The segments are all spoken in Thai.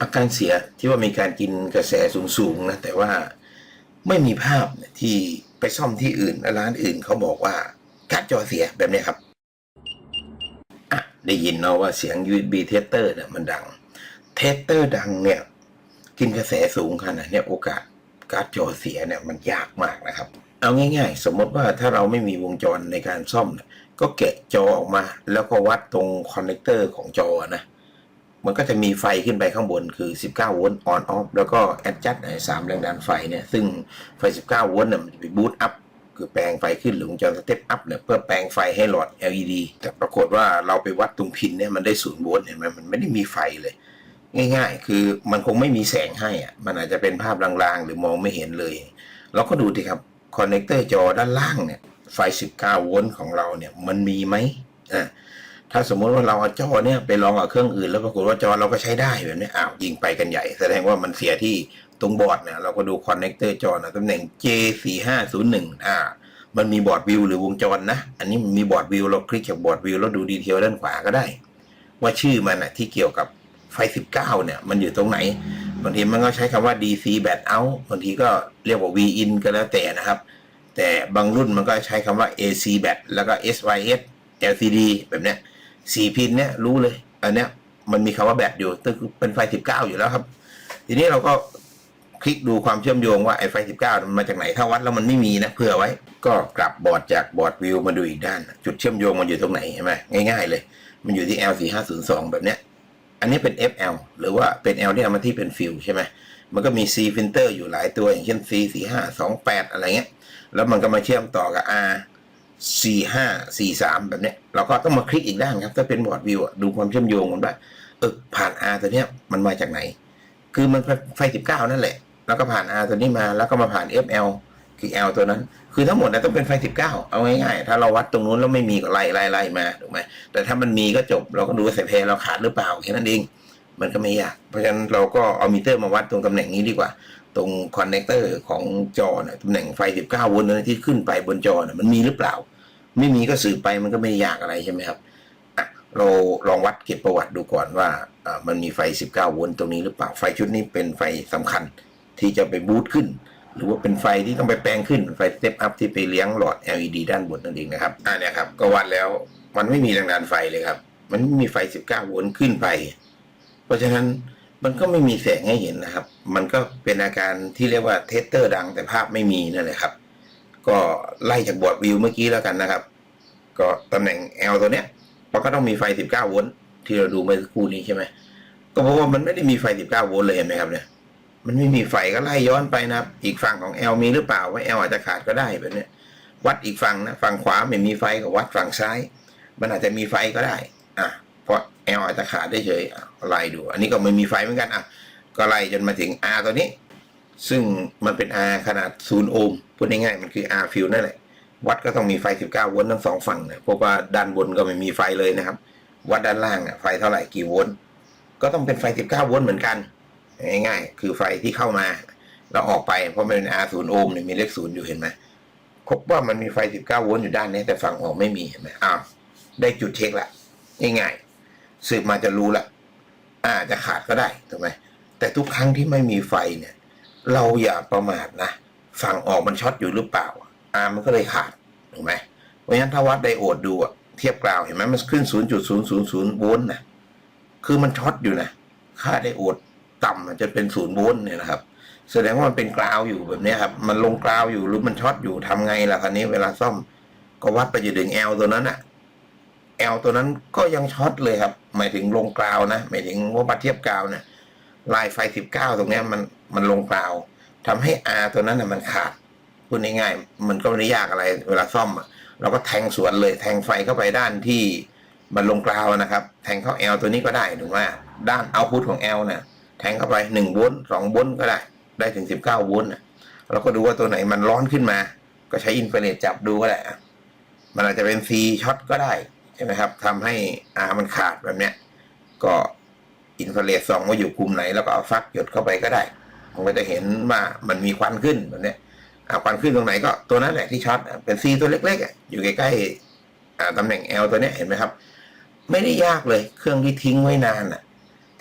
อาการเสียที่ว่ามีการกินกระแสสูงๆนะแต่ว่าไม่มีภาพที่ไปซ่อมที่อื่นร้านอื่นเขาบอกว่าการ์ดจอเสียแบบนี้ครับอะได้ยินเนาะว่าเสียง USB เทสเตอร์เนี่ยมันดัง เทสเตอร์ดังเนี่ย กินกระแสสูงขนาดเนี้ยโอกาสการ์ดจอเสียเนี่ยมันยากมากนะครับ เอาง่าย ๆ สมมติว่าถ้าเราไม่มีวงจรในการซ่อม ก็แกะจอออกมา แล้วก็วัดตรงคอนเนคเตอร์ของจอนะ มันก็จะมีไฟขึ้นไปข้างบนคือ 19 โวลต์ออนออฟแล้วก็แอดจัดสามแรงดันไฟเนี่ย ซึ่งไฟ 19 โวลต์เนี่ยมันจะไปบูตอัพคือแปลงไฟขึ้นหรือวงจรสเต็ปอัพเนี่ยเพื่อแปลงไฟให้หลอด LED แต่ปรากฏว่าเราไปวัดตรงพินเนี่ยมันได้ศูนย์โวลต์เห็นไหมมันไม่ได้มีไฟเลย ง่ายๆ คือมันคงไม่มีแสงให้อะมันอาจจะเป็นภาพลางๆ หรือมองไม่เห็นเลย เราก็ดูดิครับคอนเนคเตอร์จอด้านล่างเนี่ยไฟ 19 โวลต์ของเราเนี่ยมันมีไหมอ่า ถ้าสมมติว่าเราเอาจอเนี่ยไปลองกับเครื่องอื่น แล้วปรากฏว่าจอเราก็ใช้ได้แบบนี้อ้าวยิงไปกันใหญ่ แสดงว่ามันเสียที่ตรงบอร์ดเนี่ยเราก็ดูคอนเนคเตอร์จอนะตำแหน่ง J4501 อ่า มันมีบอร์ดวิวหรือวงจรนะ อันนี้มันมีบอร์ดวิวเราคลิกจากบอร์ดวิวแล้วดูดีเทลด้านขวาก็ได้ ว่าชื่อมันอะที่เกี่ยวกับไฟ 19 เนี่ย มันอยู่ตรงไหนบางทีมันก็ใช้คำว่า DC bat out บางทีก็เรียกว่า V in ก็แล้วแต่นะครับ แต่บางรุ่นมันก็ใช้คำว่า AC bat แล้วก็ SYS LCD แบบเนี้ย สี่พินเนี่ยรู้เลย อันเนี้ยมันมีคำว่าแบตอยู่ตึงเป็นไฟ19อยู่แล้วครับ ทีนี้เราก็คลิกดูความเชื่อมโยงว่าไอ้ไฟ19มันมาจากไหนถ้าวัดแล้วมันไม่มีนะเผื่อไว้ ก็กลับบอร์ดจากบอร์ดวิวมาดูอีกด้าน จุดเชื่อมโยงมันอยู่ตรงไหนเห็นไหมง่ายๆเลย มันอยู่ที่ L4502 แบบเนี้ยอันนี้เป็น FL หรือว่าเป็น L ที่เอามาที่เป็นฟิลใช่ไหมมันก็มี C filter อยู่หลายตัวอย่างเช่น C 4 5 2 8อะไรเงี้ยแล้วมันก็มาเชื่อมต่อกับ R 4 5 4 3แบบเนี้ย เราก็ต้องมาคลิกอีกด้านครับ ถ้าเป็นบอร์ดวิวดูความเชื่อมโยงมันว่าเออผ่าน R ตัวเนี้ยมันมาจากไหน คือมันไฟ19นั่นแหละ แล้วก็ผ่าน R ตัวนี้มาแล้วก็มาผ่าน FL คือ L ตัวนั้น คือทั้งหมดนะต้องเป็นไฟ19เอาง่ายๆ ถ้าเราวัดตรงนู้นแล้วไม่มีก็ไล่ไล่ไล่มาถูกไหมแต่ถ้ามันมีก็จบเราก็ดูว่าสายเพลเราขาดหรือเปล่าแค่นั้นเองมันก็ไม่ยาก เพราะฉะนั้นเราก็เอามิเตอร์มาวัดตรงตำแหน่งนี้ดีกว่า ตรงคอนเนคเตอร์ของจอเนี่ยตำแหน่งไฟ 19 โวลต์นั้นที่ขึ้นไปบนจอน่ยมันมีหรือเปล่า ไม่มีก็สืบไปมันก็ไม่ยากอะไรใช่ไหมครับเราลองวัดเก็บประวัติดูก่อนว่ามันมีไฟ 19 โวลต์ตรงนี้หรือเปล่า ไฟชุดนี้เป็นไฟสำคัญที่จะไปบูตขึ้น หรือว่าเป็นไฟที่ต้องไปแปลงขึ้นไฟสเต็ปอัพที่ไปเลี้ยงหลอด LED ด้านบนนั่นเองนะครับอ่าเนี่ยครับก็วัดแล้วมันไม่มีแรงดันไฟเลยครับ มันไม่มีไฟ 19 โวลต์ขึ้นไป เพราะฉะนั้น มันก็ไม่มีแสงให้เห็นนะครับ มันก็เป็นอาการที่เรียกว่าเทสเตอร์ดังแต่ภาพไม่มีนั่นแหละครับ ก็ไล่จากบอร์ดวิวเมื่อกี้แล้วกันนะครับ ก็ตำแหน่ง L ตัวเนี้ย มันก็ต้องมีไฟ 19 โวลต์ที่เราดูเมื่อสักครู่นี้ใช่ไหม ก็เพราะว่ามันไม่ได้มีไฟ 19 โวลต์เลยเห็นไหมครับเนี่ย มันไม่มีไฟก็ไล่ย้อนไปนะครับ อีกฝั่งของ L มีหรือเปล่าว่า L อาจจะขาดก็ได้แบบเนี้ย วัดอีกฝั่งนะ ฝั่งขวาไม่มีไฟก็วัดฝั่งซ้าย มันอาจจะมีไฟก็ได้ อะ เพราะ L อาจจะขาดได้เฉยอะไล่ดู อันนี้ก็ไม่มีไฟเหมือนกันอะก็ไล่จนมาถึง R ตัวนี้ ซึ่งมันเป็น R ขนาด 0 โอห์มพูดง่ายๆมันคือ R ฟิลนั่นแหละ วัดก็ต้องมีไฟ 19 โวลต์ทั้งสองฝั่งนะเพราะว่าด้านบนก็ไม่มีไฟเลยนะครับ วัดด้านล่างอะไฟเท่าไหร่กี่โวลต์ก็ต้องเป็นไฟ 19 โวลต์เหมือนกัน ง่ายๆ คือไฟที่เข้ามาแล้วออกไปเพราะมันเป็น R 0 โอห์มเนี่ยมีเลขศูนย์อยู่เห็นไหมพบว่ามันมีไฟ 19 โวลต์อยู่ด้านนี้แต่ฝั่งออกไม่มีเห็นไหมอ้าวได้จุดเช็คละง่ายๆ สืบมาจะรู้ละอาจจะขาดก็ได้ถูกไหมแต่ทุกครั้งที่ไม่มีไฟเนี่ย เราอย่าประมาทนะฝั่งออกมันช็อตอยู่หรือเปล่าอามันก็เลยขาดถูกไหมเพราะฉะนั้นถ้าวัดไดโอดดูอะเทียบกราวเห็นไหมมันขึ้น 0.000โวลต์นะคือมันช็อตอยู่นะค่าไดโอดต่ำจะเป็นศูนย์โวลต์เนี่ยนะครับ แสดงว่ามันเป็นกราวอยู่แบบนี้ครับ มันลงกราวอยู่หรือมันช็อตอยู่ทำไงล่ะคันนี้เวลาซ่อมก็วัดไปจนถึง L ตัวนั้นอะ L ตัวนั้นก็ยังช็อตเลยครับ หมายถึงลงกราวนะ หมายถึงว่ามาเทียบกราวเนี่ยลายไฟ19ตรงนี้มันมันลงกราวทำให้ R ตัวนั้นน่ะมันขาดพูดง่ายๆมันก็ไม่ได้ยากอะไรเวลาซ่อมอะเราก็แทงสวนเลย แทงไฟเข้าไปด้านที่มันลงกราวนะครับ แทงเข้า L ตัวนี้ก็ได้ถูกไหมด้านเอาพุทของ L เนี่ยแทงเข้าไป1โวลต์2โวลต์ก็ได้ ได้ถึง 19โวลต์น่ะเราก็ดูว่าตัวไหนมันร้อนขึ้นมา ก็ใช้อินฟราเรดจับดูก็ได้มันอาจจะเป็น C ช็อตก็ได้ ใช่ไหมครับทำให้ R มันขาดแบบเนี้ย ก็อินฟราเรดส่องว่าอยู่กลุ่มไหน แล้วก็เอาฟักหยดเข้าไปก็ได้มันก็จะเห็นว่ามันมีควันขึ้นแบบเนี้ยอ่าควันขึ้นตรงไหนก็ตัวนั้นแหละที่ช็อตเป็น C ตัวเล็กๆอยู่ใกล้ๆตำแหน่ง L ตัวเนี้ยเห็นไหมครับ ไม่ได้ยากเลยเครื่องที่ทิ้งไว้นานอะ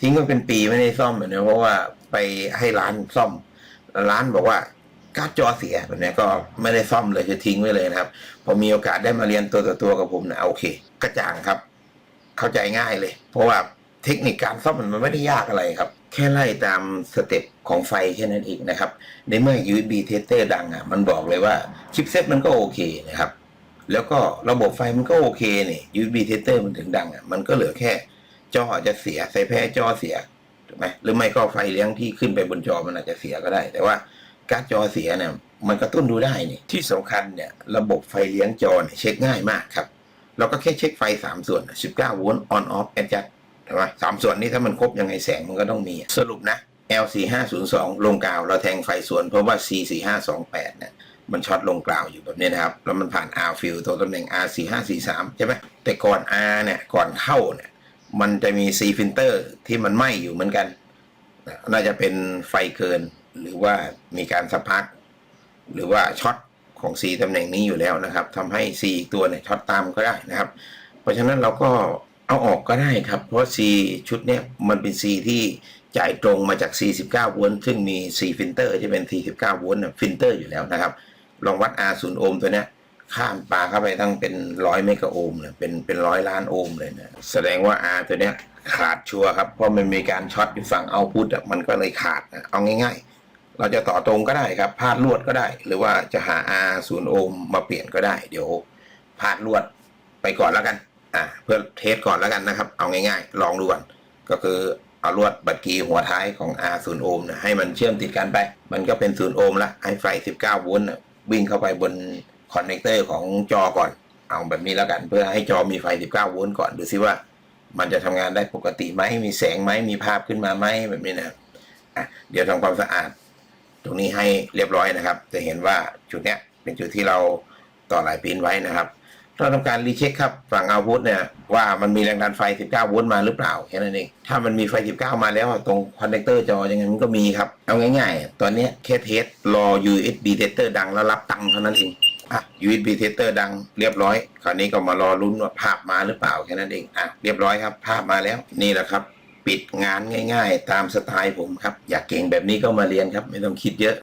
ทิ้งก็เป็นปีไม่ได้ซ่อมแบบนี้เพราะว่าไปให้ร้านซ่อม ร้านบอกว่าการ์ดจอเสียแบบนี้ก็ไม่ได้ซ่อมเลยคือทิ้งไว้เลยนะครับ พอมีโอกาสได้มาเรียนตัวต่อตัวกับผมนะโอเค กระจ่างครับ เข้าใจง่ายเลย เพราะว่าเทคนิคการซ่อมมันไม่ได้ยากอะไรครับ แค่ไล่ตามสเต็ปของไฟแค่นั้นเองนะครับ ในเมื่อ USB tester ดังอะ มันบอกเลยว่าชิปเซ็ตมันก็โอเคนะครับ แล้วก็ระบบไฟมันก็โอเคนี่ USB tester มันถึงดังอะ มันก็เหลือแค่จออาจจะเสียใส่แพ้จอเสียถูกไหมหรือไม่ก็ไฟเลี้ยงที่ขึ้นไปบนจอมันอาจจะเสียก็ได้ แต่ว่าการจอเสียเนี่ยมันกระตุ้นดูได้นี่ที่สำคัญเนี่ย ระบบไฟเลี้ยงจอเนี่ยเช็คง่ายมากครับ เราก็แค่เช็คไฟ 3 ส่วน 19 โวลต์ on off adjust ใช่ไหมสามส่วนนี้ถ้ามันครบยังไงแสงมันก็ต้องมี สรุปนะ L4502 ลงกาวเราแทงไฟส่วน เพราะว่า C4528 เนี่ยมันช็อตลงกล่าวอยู่แบบนี้นะครับ แล้วมันผ่าน R fill ตัวตำแหน่ง R4543 ใช่ไหมแต่ก่อน R เนี่ย ก่อนเข้าเนี่ย มันจะมี C filter ที่มันไหม้อยู่เหมือนกัน น่าจะเป็นไฟเกิน หรือว่ามีการสปาร์กหรือว่าช็อต ของ C ตำแหน่งนี้อยู่แล้วนะครับทำให้ C อีกตัวเนี่ยช็อตตามก็ได้นะครับ เพราะฉะนั้นเราก็เอาออกก็ได้ครับ เพราะ C ชุดเนี้ยมันเป็น C ที่จ่ายตรงมาจาก 49 โวลต์ซึ่งมี C ฟิลเตอร์ที่เป็น 49 โวลต์ฟิลเตอร์อยู่แล้วนะครับ ลองวัด R 0โอห์มตัวเนี้ยข้ามปลาเข้าไปตั้งเป็นร้อยเมกะโอห์มเลยเป็นเป็นร้อยล้านโอห์มเลยนะแสดงว่า R ตัวเนี้ยขาดชัวร์ครับ เพราะมันมีการช็อตอยู่ฝั่งเอาพุทมันก็เลยขาดนะเอาง่าย ๆ เราจะต่อตรงก็ได้ครับ พาดลวดก็ได้ หรือว่าจะหา R 0โอห์มมาเปลี่ยนก็ได้ เดี๋ยวพาดลวดไปก่อนแล้วกัน อ่า เพื่อเทสก่อนแล้วกันนะครับ เอาง่ายๆ ลองดูก่อน ก็คือเอาลวดบัตรกีหัวท้ายของ R 0โอห์มนะให้มันเชื่อมติดกันไป มันก็เป็น 0 โอห์มละให้ไฟ 19 โวลต์วิ่งเข้าไปบนคอนเนคเตอร์ของจอก่อน เอาแบบนี้แล้วกัน เพื่อให้จอมีไฟ 19 โวลต์ก่อน ดูซิว่า มันจะทำงานได้ปกติไหมมีแสงไหมมีภาพขึ้นมาไหมแบบนี้นะครับอะเดี๋ยวทำความสะอาด รงนี้ให้เรียบร้อยนะครับ จะเห็นว่าจุดเนี้ยเป็นจุดที่เราต่อหลายปีนไว้นะครับเราทำการรีเช็คครับฝั่งเอาพุทเนี่ยว่ามันมีแรงดันไฟ 19 โวลต์มาหรือเปล่าแค่นั้นเองถ้ามันมีไฟ 19 มาแล้วตรงคอนเนคเตอร์จอยังไงมันก็มีครับ เอาง่ายๆ ตอนเนี้ยแค่เทสรอ USB tester ดังแล้วรับตังค์เท่านั้นเองอะ USB tester ดังเรียบร้อย คราวนี้ก็มารอลุ้นว่าภาพมาหรือเปล่าแค่นั้นเองอะเรียบร้อยครับ ภาพมาแล้วนี่แหละครับ ปิดงานง่าย ๆ ตามสไตล์ผมครับ อยากเก่งแบบนี้ก็มาเรียนครับ ไม่ต้องคิดเยอะ